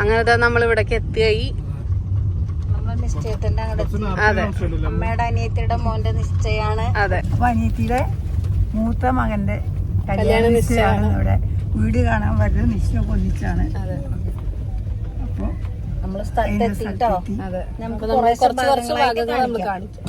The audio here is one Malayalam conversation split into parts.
അങ്ങനെ നമ്മൾ ഇവിടേക്ക് എത്തിയായി നിശ്ചയത്തിന്റെ അങ്ങോട്ട് അതെ. അമ്മയുടെ അനിയത്തിയുടെ മോന്റെ നിശ്ചയാണ്. അതെ. അപ്പൊ അനിയത്തിയുടെ മൂത്ത മകന്റെ കല്യാണ നിശ്ചയമാണ്. ഇവിടെ. വീട് കാണാൻ വരുന്നത് നിശ്ചയം ഒന്നിച്ചാണ് അതെ. അപ്പൊ നമ്മൾ സ്ഥലത്തെത്തിട്ടോ അതെ. നമുക്ക് കുറച്ച് കുറച്ച് ഭാഗങ്ങൾ നമ്മൾ കാണിക്കാം.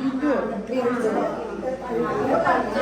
ഉം. കാറ്റ്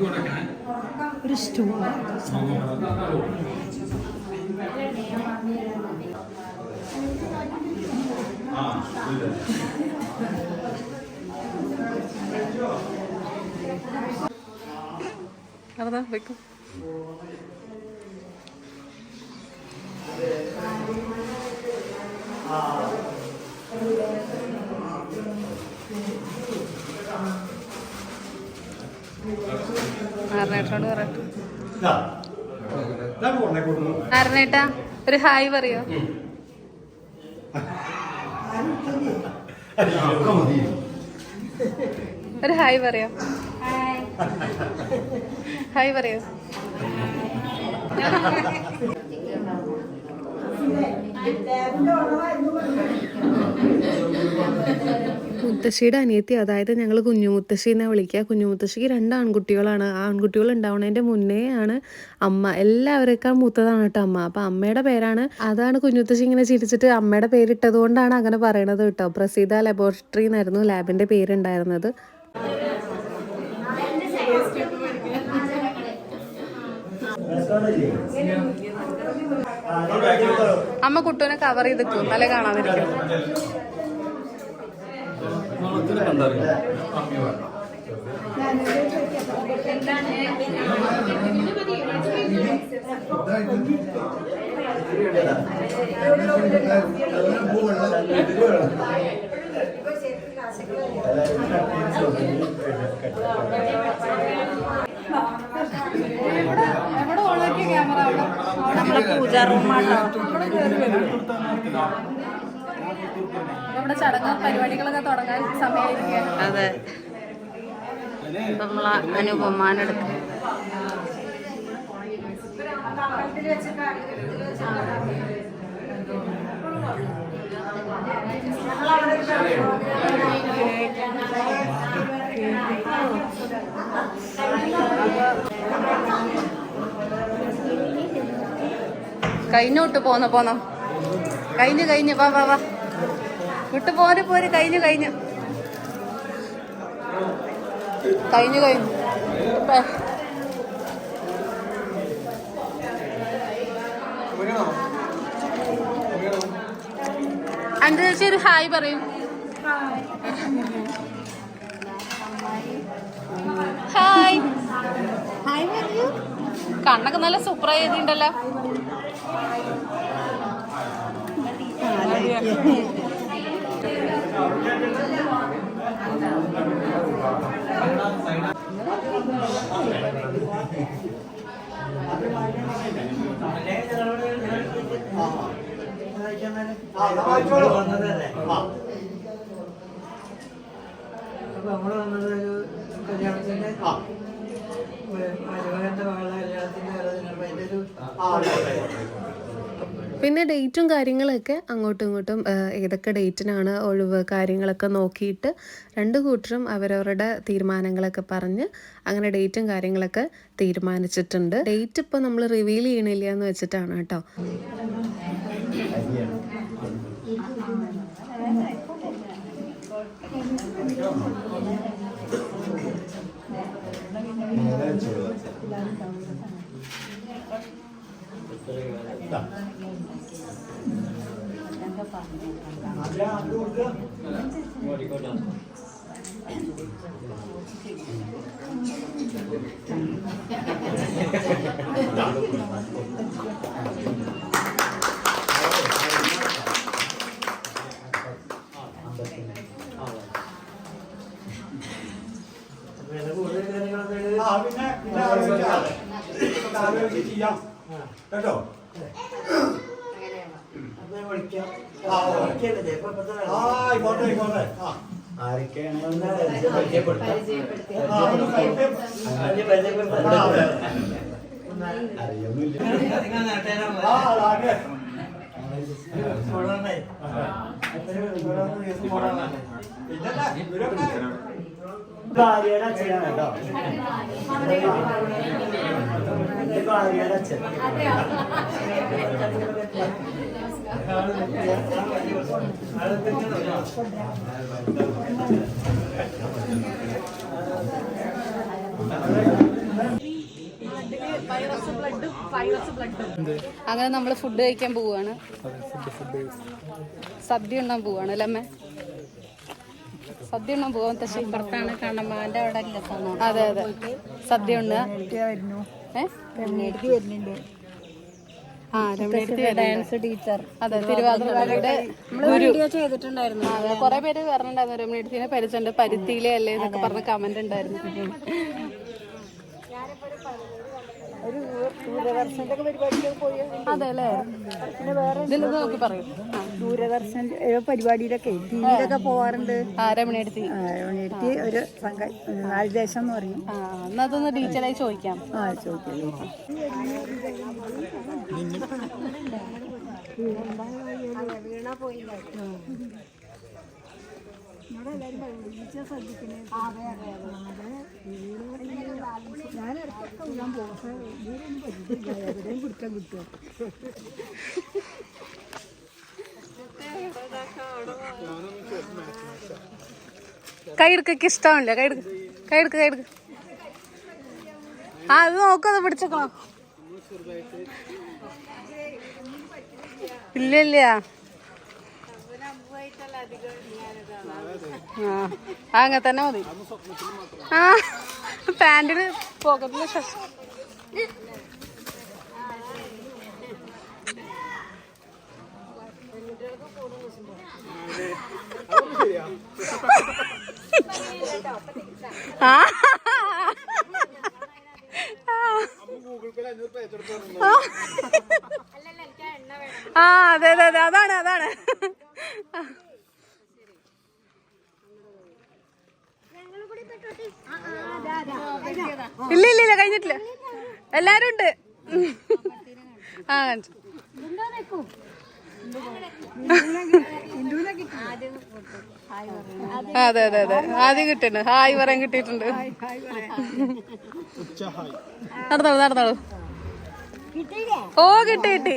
മഴ വീട്ടിൽ അതാ വെക്കും ആറിനേട്ടോട് പറയട്ടെ ആറിനേട്ടാ ഒരു ഹായ് പറയോ? ഒരു ഹായ് പറയോ? ഹായ് പറയോ? മുത്തശ്ശിയുടെ അനിയത്തി അതായത് ഞങ്ങൾ കുഞ്ഞു മുത്തശ്ശി എന്നാ വിളിക്കുക. കുഞ്ഞു മുത്തശ്ശിക്ക് രണ്ട് ആൺകുട്ടികളാണ്. ആ ആൺകുട്ടികൾ ഉണ്ടാവുന്നതിന്റെ മുന്നേ ആണ് അമ്മ. എല്ലാവരേക്കാൾ മൂത്തതാണ് കേട്ടോ അമ്മ. അപ്പൊ അമ്മയുടെ പേരാണ്. അതാണ് കുഞ്ഞുത്തശ്ശി ഇങ്ങനെ ചിരിച്ചിട്ട് അമ്മയുടെ പേരിട്ടത് കൊണ്ടാണ് അങ്ങനെ പറയണത് കേട്ടോ. പ്രസീത ലബോറട്ടറി എന്നായിരുന്നു ലാബിന്റെ പേരുണ്ടായിരുന്നത്. അമ്മ കുട്ടൂനെ കവർ ചെയ്തിട്ടു നല്ല കാണാതിരിക്കും നമ്മളെ പൂജാ റൂമാട്ടോ നമ്മുടെ ചടങ്ങ് പരിപാടികളൊക്കെ തുടങ്ങാൻ സമയമായിരിക്കും അതെ. നമ്മളെ അനുപമാനെടുക്കും കഴിഞ്ഞു വിട്ടു പോന്നോ പോന്നോ. കഴിഞ്ഞു കഴിഞ്ഞു വാ വാ വാ. വിട്ടു പോര് പോര് കഴിഞ്ഞു കഴിഞ്ഞു കഴിഞ്ഞു കഴിഞ്ഞു അന്റെ ചേച്ചി ഒരു ഹായ് പറയും. ഹായ്. കണ്ണൊക്കെ നല്ല സൂപ്പർ ആയതുണ്ടല്ലോ അപ്പൊ നമ്മൾ വന്നത് ഒരു കല്യാണത്തിന്റെ മരുമകന്റെ മകളെ കല്യാണത്തിന്റെ അതിന്റെ ഒരു പിന്നെ ഡേറ്റും കാര്യങ്ങളൊക്കെ അങ്ങോട്ടും ഇങ്ങോട്ടും ഏതൊക്കെ ഡേറ്റിനാണ് ഒഴിവ് കാര്യങ്ങളൊക്കെ നോക്കിയിട്ട് രണ്ട് കൂട്ടരും അവരവരുടെ തീരുമാനങ്ങളൊക്കെ പറഞ്ഞ് അങ്ങനെ ഡേറ്റും കാര്യങ്ങളൊക്കെ തീരുമാനിച്ചിട്ടുണ്ട്. ഡേറ്റ് ഇപ്പോൾ നമ്മൾ റിവീൽ ചെയ്യണില്ല എന്ന് വെച്ചിട്ടാണ് കേട്ടോ. വില കൂടുതൽ കാര്യങ്ങളൊക്കെ ആ, പിന്നെ പിന്നെ ആലോചിക്കാം. ആലോചിച്ച് ചെയ്യാം. കേട്ടോ? അപ്പൊ വിളിക്കാം ആ, വിളിക്കല്ലേ ഇപ്പൊ ആ ആയിക്കോട്ടെ ആയിക്കോട്ടെ ആ അറിയൊന്നുമില്ല. ഭാര്യയുടെ അച്ഛനാണ് കേട്ടോ. അങ്ങനെ നമ്മൾ ഫുഡ് കഴിക്കാൻ പോവാണ്. സദ്യ ഉണ്ടാൻ പോവാണ് അല്ലേ അമ്മേ? സദ്യ ഉണ്ടാൻ പോവാൻ തശ്ശേരി. പുറത്താണ് കണ്ണമ്മാന്റെ അവിടെ അതെ അതെ. സദ്യ ഉണ്ട് ആ ഡാൻസ് ടീച്ചർ. അതെ തിരുവാതിരയുടെ വീഡിയോ ചെയ്തിട്ടുണ്ടായിരുന്നു. അതെ കുറെ പേര് പറഞ്ഞിട്ടുണ്ടായിരുന്നു രമണിയെടുത്തിനെ പരിചയമുണ്ട്. പരുത്തിയിലെ അല്ലേ എന്നൊക്കെ പറഞ്ഞ കമന്റ് ഉണ്ടായിരുന്നു ഒരു ദൂരദർശന്റെ ഒക്കെ പരിപാടിക്ക് പോയി അതെ അല്ലേ പിന്നെ വേറെ ഇതിൽ നോക്കി പറയും. ദൂരദർശൻ പരിപാടിയിലൊക്കെ ടിവിയിലൊക്കെ പോവാറുണ്ട്. രമണിയെടുത്തി എണീറ്റ് ഒരു സംഘ നാല് ദേശം എന്ന് പറയും. എന്നാ അതൊന്ന് ഡീറ്റെയിൽ ആയി ചോദിക്കാം. ആ. ചോദിക്കല്ലേ ഞാൻ കൈ എടുക്ക് കൈ എടുക്ക് കൈ എടുക്ക് ആ അത് നോക്കത് പിടിച്ചേക്കണം? ഇല്ല ഇല്ല. ആ അങ്ങനെ തന്നെ മതി. ആ പാന്റിന് പോക്കറ്റിൽ ശശി ആ. ആ അതെ അതെ അതെ. അതാണ് അതാണ്. ഇല്ലില്ല കഴിഞ്ഞിട്ടില്ല. എല്ലാരും ഉണ്ട്. ആ അതെ അതെ അതെ. ആദ്യം കിട്ടുന്നു ഹായ് പറയാൻ കിട്ടിയിട്ടുണ്ട്. നടന്നോളൂ നടന്നോളൂ. ഓ കിട്ടി കിട്ടി.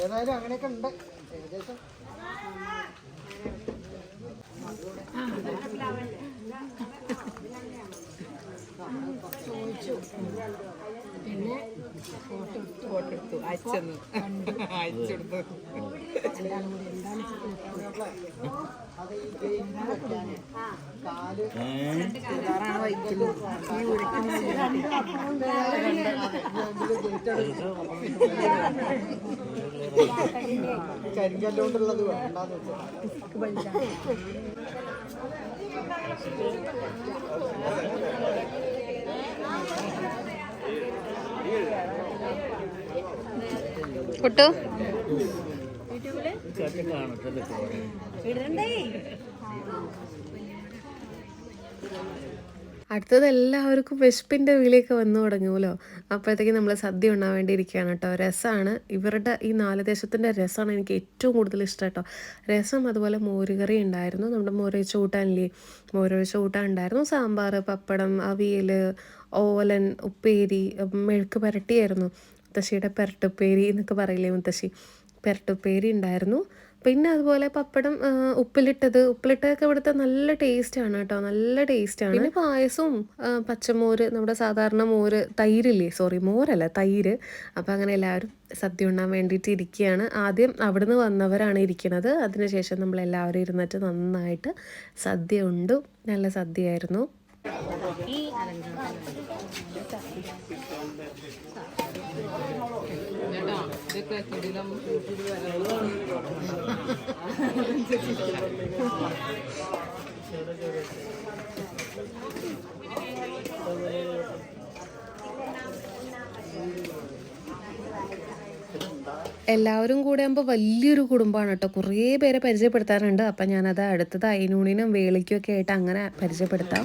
ഏതായാലും അങ്ങനെയൊക്കെ ഉണ്ട്. ഏകദേശം. അത് ഈ ഗെയിമിന് വെക്കാനേ കാൽ ഈ ഉരയ്ക്കുന്ന കരിങ്കല്ലോണ്ടുള്ളത് വേണ്ടാന്ന് വെച്ചാൽ കുട്ടു അടുത്തത് എല്ലാവർക്കും വിശപ്പിന്റെ വീലൊക്കെ വന്നു തുടങ്ങുമല്ലോ. അപ്പോഴത്തേക്ക് നമ്മൾ സദ്യ ഉണ്ണാൻ വേണ്ടി ഇരിക്കുകയാണ് കേട്ടോ. രസമാണ് ഇവരുടെ ഈ നാല് ദേശത്തിന്റെ രസമാണ് എനിക്ക് ഏറ്റവും കൂടുതൽ ഇഷ്ടം കേട്ടോ. രസം അതുപോലെ മോരുകറി ഉണ്ടായിരുന്നു. നമ്മുടെ മോരൊഴിച്ച കൂട്ടാനില്ലേ മോരൊഴിച്ച കൂട്ടാൻ ഉണ്ടായിരുന്നു. സാമ്പാർ പപ്പടം അവിയൽ ഓലൻ ഉപ്പേരി മെഴുക്ക് പുരട്ടിയായിരുന്നു. മുത്തശ്ശിയുടെ പെരട്ടുപ്പേരി എന്നൊക്കെ പറയില്ലേ മുത്തശ്ശി? പെരട്ടുപ്പേരി ഉണ്ടായിരുന്നു. പിന്നെ അതുപോലെ പപ്പടം ഉപ്പിലിട്ടത്. ഉപ്പിലിട്ടതൊക്കെ ഇവിടുത്തെ നല്ല ആണ് കേട്ടോ. നല്ല ടേസ്റ്റ് ആണ്. പിന്നെ പായസവും പച്ചമോര് നമ്മുടെ സാധാരണ മോര് തൈരില്ലേ? സോറി മോരല്ല തൈര്. അപ്പോൾ അങ്ങനെ എല്ലാവരും സദ്യ ഉണ്ണാൻ വേണ്ടിയിട്ട് ഇരിക്കുകയാണ്. ആദ്യം അവിടുന്ന് വന്നവരാണ് ഇരിക്കുന്നത് അതിനുശേഷം നമ്മളെല്ലാവരും ഇരുന്നിട്ട് നന്നായിട്ട് സദ്യ ഉണ്ടു. നല്ല സദ്യയായിരുന്നു. എല്ലാവരും കൂടെ ആകുമ്പോൾ വലിയൊരു കുടുംബമാണ് കേട്ടോ. കുറേ പേരെ പരിചയപ്പെടുത്താറുണ്ട്. അപ്പം ഞാനത് അടുത്തത് അയിനൂണിനും വേളിക്കും ഒക്കെ ആയിട്ട് അങ്ങനെ പരിചയപ്പെടുത്താം.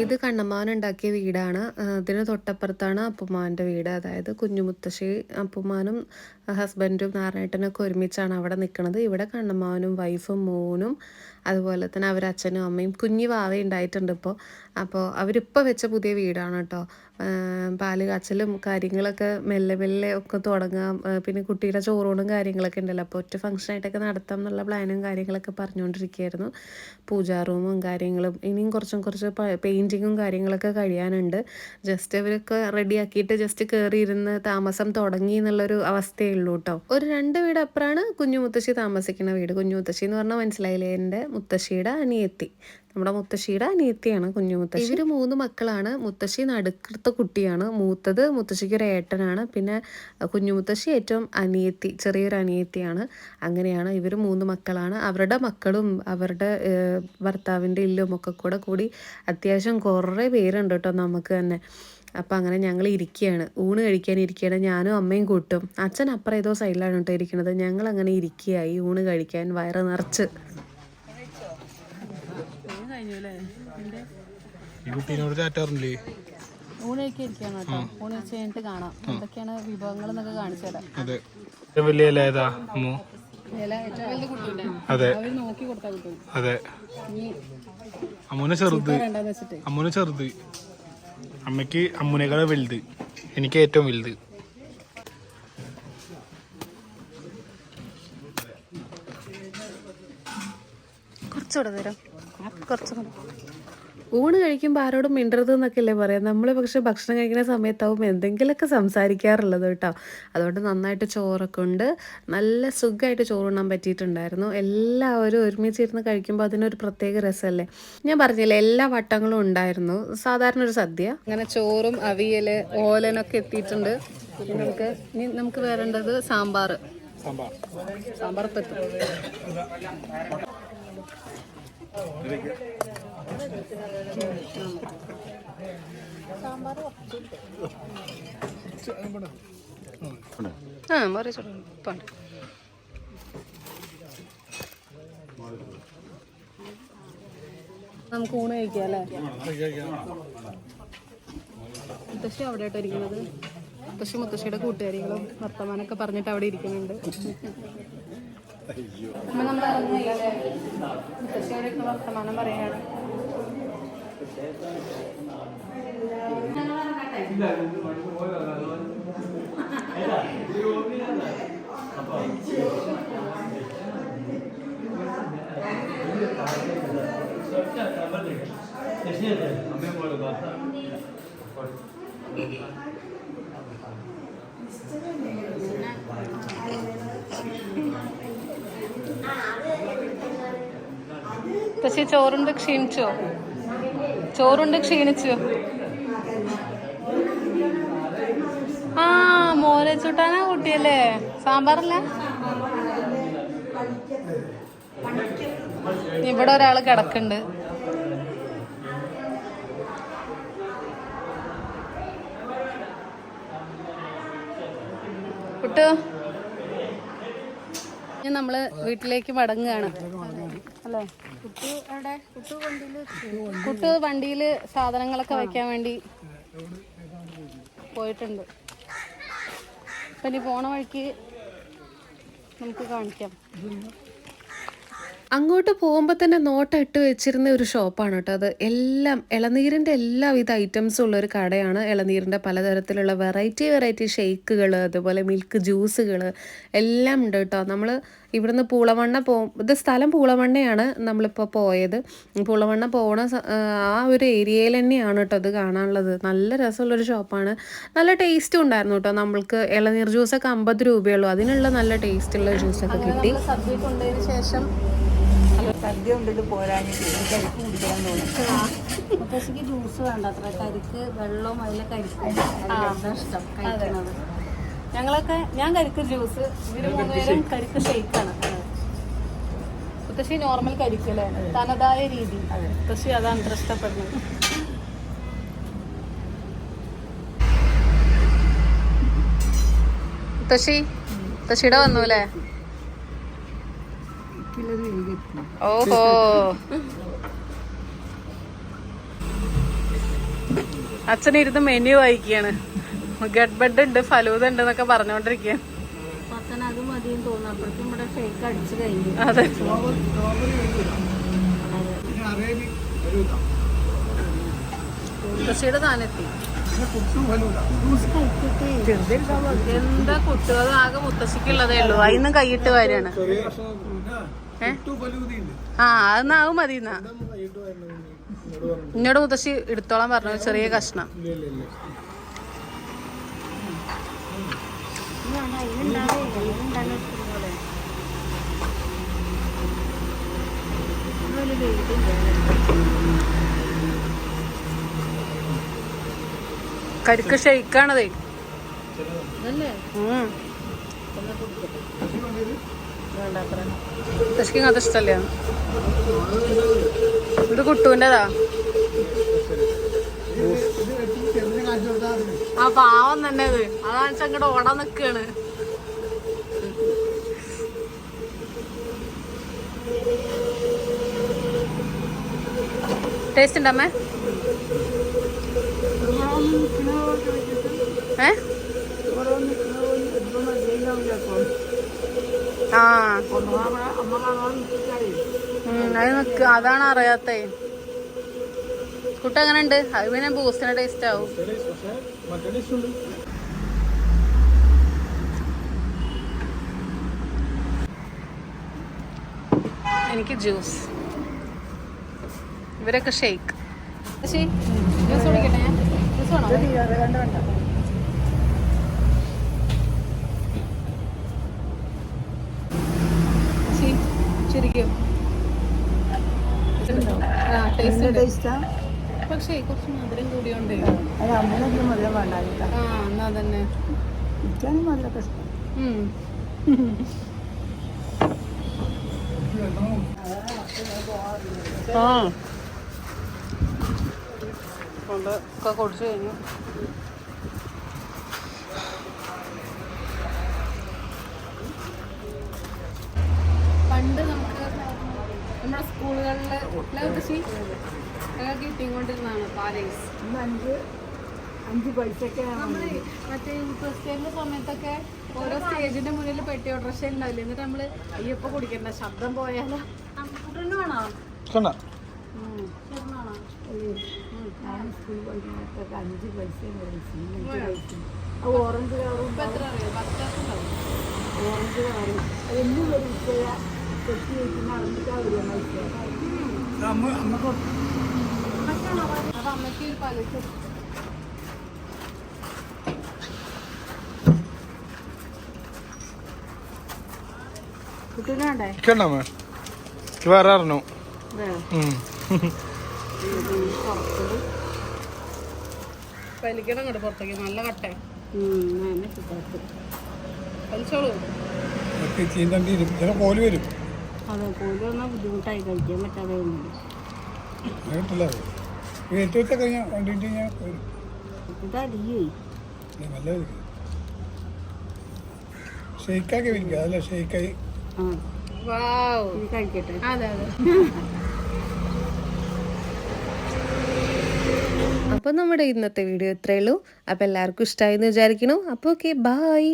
ഇത് കണ്ണമ്മാവൻ ഉണ്ടാക്കിയ വീടാണ്. ഇതിന് തൊട്ടപ്പുറത്താണ് അപ്പുമാന്റെ വീട്. അതായത് കുഞ്ഞുമുത്തശ്ശി അപ്പുമാനും ഹസ്ബൻഡും നാരായണനൊക്കെ ഒരുമിച്ചാണ് അവിടെ നിൽക്കുന്നത്. ഇവിടെ കണ്ണമ്മാവനും വൈഫും മോനും അതുപോലെ തന്നെ അവരച്ഛനും അമ്മയും കുഞ്ഞു വാവ ഉണ്ടായിട്ടുണ്ട് ഇപ്പോൾ. അപ്പോൾ അവരിപ്പോൾ വെച്ച പുതിയ വീടാണ് കേട്ടോ പാൽ കാച്ചലും കാര്യങ്ങളൊക്കെ മെല്ലെ മെല്ലെ ഒക്കെ തുടങ്ങാം. പിന്നെ കുട്ടിയുടെ ചോറൂണും കാര്യങ്ങളൊക്കെ ഉണ്ടല്ലോ അപ്പോൾ ഒറ്റ ഫംഗ്ഷനായിട്ടൊക്കെ നടത്താം എന്നുള്ള പ്ലാനും കാര്യങ്ങളൊക്കെ പറഞ്ഞുകൊണ്ടിരിക്കുകയായിരുന്നു പൂജാ റൂമും കാര്യങ്ങളും ഇനിയും കുറച്ചും കുറച്ച് പെയിന്റിങ്ങും കാര്യങ്ങളൊക്കെ കഴിയാനുണ്ട്. ജസ്റ്റ് ഇവരൊക്കെ റെഡിയാക്കിയിട്ട് ജസ്റ്റ് കയറിയിരുന്ന് താമസം തുടങ്ങി എന്നുള്ളൊരു അവസ്ഥയേ ഉള്ളൂ കേട്ടോ ഒരു രണ്ട് വീട് അപ്പുറമാണ് കുഞ്ഞു മുത്തശ്ശി താമസിക്കുന്ന വീട്. കുഞ്ഞു മുത്തശ്ശി എന്ന് പറഞ്ഞാൽ മനസ്സിലായില്ലേ? എന്റെ മുത്തശ്ശിയുടെ അനിയത്തി. നമ്മുടെ മുത്തശ്ശിയുടെ അനിയത്തിയാണ് കുഞ്ഞു മുത്തശ്ശി. ഇവർ മൂന്ന് മക്കളാണ്. മുത്തശ്ശി നടുക്കടുത്ത കുട്ടിയാണ്. മൂത്തത് മുത്തശ്ശിക്ക് ഒരു ഏട്ടനാണ്. പിന്നെ കുഞ്ഞു മുത്തശ്ശി ഏറ്റവും അനിയത്തി ചെറിയൊരു അനിയത്തിയാണ്. അങ്ങനെയാണ് ഇവർ മൂന്ന് മക്കളാണ്. അവരുടെ മക്കളും അവരുടെ ഭർത്താവിന്റെ ഇല്ലും ഒക്കെ കൂടെ കൂടി അത്യാവശ്യം കുറേ പേരുണ്ട് കേട്ടോ നമുക്ക് തന്നെ. അപ്പം അങ്ങനെ ഞങ്ങൾ ഇരിക്കുകയാണ് ഊണ് കഴിക്കാൻ ഇരിക്കുകയാണ് ഞാനും അമ്മയും കൂട്ടും. അച്ഛൻ അപ്പുറം ഏതോ സൈഡിലാണ് കേട്ടോ ഇരിക്കുന്നത്. ഞങ്ങൾ അങ്ങനെ ഇരിക്കുകയായി ഊണ് കഴിക്കാൻ വയറ് നിറച്ച്. കഴിഞ്ഞു അല്ലേ ഈ കുട്ടീനോട് ചാറ്റാറില്ലേ ഊണൊക്കെ ഇരിക്കുകയാണ് കേട്ടോ. ഊണ് വെച്ച് കഴിഞ്ഞിട്ട് കാണാം. എന്തൊക്കെയാണ് വിഭവങ്ങൾ എന്നൊക്കെ കാണിച്ചു തരാം. അതെ. വലിയ ഇല ഏതാ അതെ. അതെ. അമ്മുനെ ചെറുത്. അമ്മുനെ ചെറുത്. അമ്മയ്ക്ക് വലുത്. എനിക്ക് ഏറ്റവും വലുത്. കുറച്ചുകൂടെ തരാം. ഊണ് കഴിക്കുമ്പോൾ ആരോടും മിണ്ടരുത് എന്നൊക്കെ അല്ലേ പറയാം. നമ്മൾ പക്ഷെ ഭക്ഷണം കഴിക്കുന്ന സമയത്താവും എന്തെങ്കിലുമൊക്കെ സംസാരിക്കാറുള്ളത് കേട്ടോ. അതുകൊണ്ട് നന്നായിട്ട് ചോറൊക്കെ ഉണ്ട്. നല്ല സുഖമായിട്ട് ചോറുണ്ണാൻ പറ്റിയിട്ടുണ്ടായിരുന്നു. എല്ലാവരും ഒരുമിച്ചിരുന്ന് കഴിക്കുമ്പോൾ അതിനൊരു പ്രത്യേക രസമല്ലേ ഞാൻ പറഞ്ഞില്ലേ എല്ലാ വട്ടങ്ങളും ഉണ്ടായിരുന്നു. സാധാരണ ഒരു സദ്യ. അങ്ങനെ ചോറും അവിയൽ ഓലനൊക്കെ എത്തിയിട്ടുണ്ട്. നമുക്ക് ഇനി നമുക്ക് വരേണ്ടത് സാമ്പാർ സാമ്പാർ. സാമ്പാർ എത്തും നമുക്ക് ഊണ് കഴിക്കാം മുത്തശ്ശി അവിടെ ആയിട്ട് ഇരിക്കുന്നത്. മുത്തശ്ശി മുത്തശ്ശിയുടെ കൂട്ടുകാരികളും വർത്തമാനൊക്കെ പറഞ്ഞിട്ട് അവിടെ ഇരിക്കുന്നുണ്ട്. അമ്മ നമ്മൾ ഇറങ്ങിയല്ലേ മുത്തശ്ശിയുടെ ഒക്കെ വർത്തമാനം പറയാണ് മുത്തശ്ശി ചോറുണ്ട് ക്ഷീണിച്ചോ? ചോറുണ്ട് ക്ഷീണിച്ചു. ആ മോരെ ചൂട്ടാനാ കൂട്ടിയല്ലേ? സാമ്പാറല്ല? ഇവിടെ ഒരാൾ കിടക്കുന്നുണ്ട്. കുട്ടു. നമ്മൾ വീട്ടിലേക്ക് മടങ്ങുകയാണ്. അല്ലേ? കുട്ടു വണ്ടിയിൽ സാധനങ്ങളൊക്കെ വെക്കാൻ വേണ്ടി പോയിട്ടുണ്ട്. ഇപ്പൊ ഇനി പോണ വഴിക്ക് നമുക്ക് കാണിക്കാം. അങ്ങോട്ട് പോകുമ്പോൾ തന്നെ നോട്ടം ഇട്ട് വെച്ചിരുന്ന ഒരു ഷോപ്പാണ് കേട്ടോ അത്. എല്ലാം ഇളനീരിന്റെ എല്ലാവിധ ഐറ്റംസും ഉള്ള ഒരു കടയാണ്. ഇളനീരിന്റെ പലതരത്തിലുള്ള വെറൈറ്റി വെറൈറ്റി ഷെയ്ക്കുകൾ അതുപോലെ മിൽക്ക് ജ്യൂസുകൾ എല്ലാം ഉണ്ട് കേട്ടോ. നമ്മൾ ഇവിടുന്ന് പൂളവണ്ണ പോകും ഇത് സ്ഥലം പൂളവണ്ണയാണ് നമ്മളിപ്പോൾ പോയത്. പൂളവണ്ണ പോണ ആ ഒരു ഏരിയയിൽ തന്നെയാണ് കേട്ടോ ഇത് കാണാനുള്ളത്. നല്ല രസമുള്ളൊരു ഷോപ്പാണ്. നല്ല ടേസ്റ്റും ഉണ്ടായിരുന്നു കേട്ടോ. നമ്മൾക്ക് ഇളനീർ ജ്യൂസൊക്കെ അമ്പത് രൂപയുള്ളൂ അതിനുള്ള നല്ല ടേസ്റ്റുള്ള ജ്യൂസൊക്കെ കിട്ടി. സദ്യ കൊണ്ടതിന് ശേഷം സദ്യ കൊണ്ടിട്ട് പോരാഞ്ഞിട്ട് കരിക്ക് കുടിക്കാൻ തോന്നും മുത്തശ്ശിക്ക് ജ്യൂസ് വേണ്ട അത്ര. കരിക്ക് വെള്ളവും അതിലെ കരിക്കും. ഇഷ്ടം കഴിക്കുന്നത്. ഞങ്ങളൊക്കെ ഞാൻ കരിക്ക് ജ്യൂസ് ഇവർ മൂന്നുപേരും കരിക്ക് ഷെയ്ക്കാണ് മുത്തശ്ശി നോർമൽ കരിക്കല്ലേ തനതായ രീതി. മുത്തശ്ശി അതാണ് ഇത്ര ഇഷ്ടപ്പെടുന്നത്. മുത്തശ്ശി മുത്തശ്ശിയുടെ വന്നു അല്ലേ? പറഞ്ഞോണ്ടിരിക്കുക അച്ഛനിരുന്ന് മതിയെന്ന് തോന്നുന്നു ഗഡ് ഇവിടെ ഉണ്ട് അടിച്ചു ഉണ്ട് എന്നൊക്കെ പറഞ്ഞോണ്ടിരിക്കുകയാണ് താനെത്തി വരൂല എന്താ കുട്ടു അത് ആകെ മുത്തശ്ശിക്കുള്ളതേ ഉള്ളൂ. അതിന്നും കൈയിട്ട് വരികയാണ് ആ അതെന്നാ അത് മതി എന്നാ എന്നോട് മുത്തശ്ശി എടുത്തോളാൻ പറഞ്ഞു ചെറിയ കഷ്ണം. കരുക്ക് ഷെയ്ക്കാണതേ. ഉം. മുത്തശ്ശിക്ക് ഇങ്ങനത്തെ ഇഷ്ടല്ലേ? ഇത് കുട്ടുവിന്റെതാ. ആ പാവം തന്നെ ഇത്. അതാണ് അങ്ങോട്ട് ഓടാൻ നിക്കാണ്. ടേസ്റ്റ് ഉണ്ടമ്മേ ഏ? ആ. അത് നിക്ക് അതാണ് അറിയാത്തേ. കുട്ട അങ്ങനെ ഉണ്ട് അത് പിന്നെ ബൂസ്റ്റിന്റെ ടേസ്റ്റ് ആവും. എനിക്ക് ജ്യൂസ് ഇവരൊക്കെ ഷേക്ക് ജ്യൂസ് കുടിക്കട്ടെ ജ്യൂസ് വേണോ? ശരിക്കും. ആ ടേസ്റ്റ് ഉണ്ട്. ടേസ്റ്റാ പക്ഷേ കുറച്ച് മധുരം കൂടിയുണ്ട്. ആ എന്നാ തന്നെ. ആ. കൊണ്ട് ഒക്കെ കുടിച്ചു കഴിഞ്ഞു. പണ്ട് നമ്മുടെ സ്കൂളുകളിൽ ഞങ്ങൾക്ക് കിട്ടിക്കൊണ്ടിരുന്നതാണ് പാലേസ് അഞ്ച് അഞ്ച് പൈസക്കാണ് നമ്മൾ മറ്റേ ക്രിസ്ത്യന്റെ സമയത്തൊക്കെ ഓരോ സ്റ്റേജിന്റെ മുന്നിൽ പെട്ടി ഓട്ടർഷ ഉണ്ടാവില്ലേ? എന്നിട്ട് നമ്മൾ അയ്യപ്പ കുടിക്കണ്ട ശബ്ദം പോയാലോ? വേണോ? ഞാൻ അഞ്ച് പൈസ ഓറഞ്ച് കളറും ഓറഞ്ച് കളറും. എന്നും ഒരു അമ്മയ്ക്ക് ഒരു കണ്ടമ്മ വേറെ അറിഞ്ഞു. വലിക്കണം പുറത്തേക്ക്. നല്ല കട്ടെ. വലിച്ചോളൂ. ചീന്തണ്ടി ചില കോൽ വരും. അതെ കോഴി വന്നാൽ ബുദ്ധിമുട്ടായി കഴിക്കാൻ പറ്റാതെ ഷെയ്ക്കാക്കി അതല്ല ഷെയ്ക്കായി? കഴിക്കട്ടെ. അതെ അതെ. അപ്പോൾ നമ്മുടെ ഇന്നത്തെ വീഡിയോ ഇത്രയേ ഉള്ളൂ. അപ്പോൾ എല്ലാവർക്കും ഇഷ്ടമായി എന്ന് വിചാരിക്കണു അപ്പോൾ ഓക്കെ ബായ്